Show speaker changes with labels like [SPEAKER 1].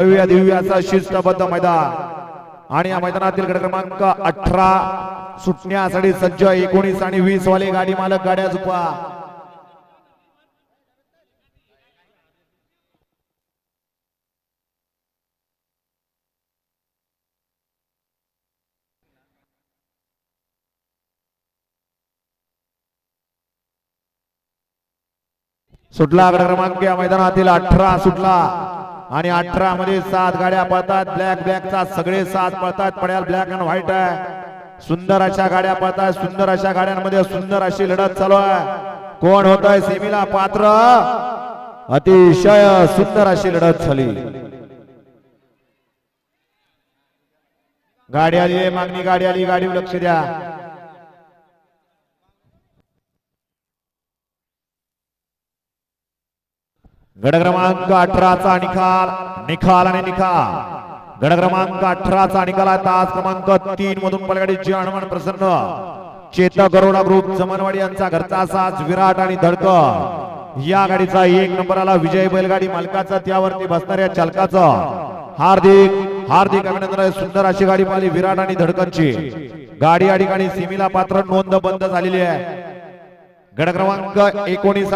[SPEAKER 1] भव्य दिव्य असा शिस्तबद्ध मैदान. आणि या मैदानातील गट क्रमांक अठरा सुटण्यासाठी सज्ज एकोणीस आणि वीस वाले गाडी मालक गाड्या झुपा सुटला गट क्रमांक या मैदानातील अठरा सुटला. आणि अठरा मध्ये सात गाड्या पळतात. ब्लॅक ब्लॅकचा सगळे सात पळतात. पड्याल ब्लॅक अँड व्हाईट आहे. सुंदर अशा गाड्या पळतात. सुंदर अशा गाड्यांमध्ये सुंदर अशी लढत चालू आहे. कोण होत आहे सेमीला पात्र? अतिशय सुंदर अशी लढत झाली. गाडी आली मागणी गाडी आली. गाडीवर लक्ष द्या. गड क्रमांक अठराचा निकाल निकाल आणि निकाल. गड क्रमांक अठराचा निकाल आहे तास क्रमांक तीन मधून पलगाडीची हनुमान प्रसन्न. चेतक गरोडा ग्रुप जमनवाडी यांचा घरचा साज विराट आणि धडक या गाडीचा एक नंबर आला विजय बैलगाडी मालकाचा त्यावरती बसणाऱ्या चालकाचा. हार्दिक हार्दिक अभिनंदन आहे. सुंदर अशी गाडी पाहिली विराट आणि धडकनची. गाडी या ठिकाणी सीमेला पात्र नोंद बंद झालेली आहे. गड क्रमांक एकोणीस